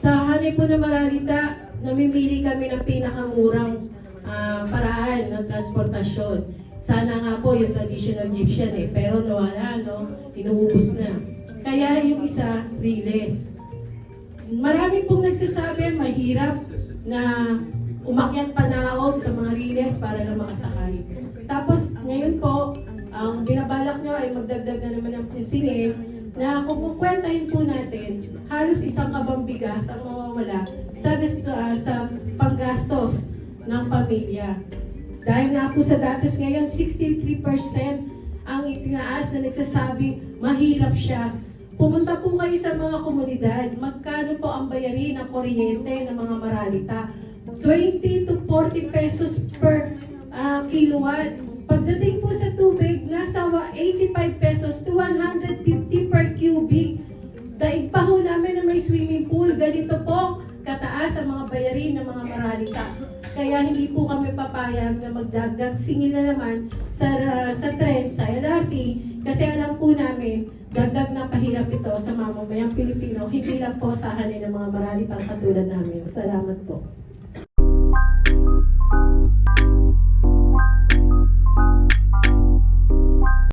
Sa hanay po ng Maralita, namimili kami ng pinakamurang ah, paraan ng transportasyon. Sana nga po yung traditional jeep eh, pero nawala, no? Inuubos na. Kaya yung isa, Riles. Marami pong nagsasabi, mahirap na umakyat panaog sa mga Riles para lang makasakay. Tapos ngayon po, ang binabalak nyo ay magdagdag na naman ng sinsingin na kung kukwentahin po natin, halos isang kabang bigas ang mawawala sa, ah, sa panggastos ng pamilya. Dahil nga po sa datos ngayon, 63% ang itinaas na nagsasabi mahirap siya. Pumunta po kayo sa mga komunidad, magkano po ang bayarin ng kuryente ng mga maralita? 20 to 40 pesos per ah, kilowatt. Pagdating po sa tubig, nasa wa- 85 pesos to 150 kataas ang mga bayarin ng mga maralita. Kaya hindi po kami papayag na magdagdag singil na naman sa, sa trend, sa LRT, kasi alam po namin, dagdag na pahirap ito sa mamamayang Pilipino, hindi lang po sa ng mga maralitang katulad namin. Salamat po.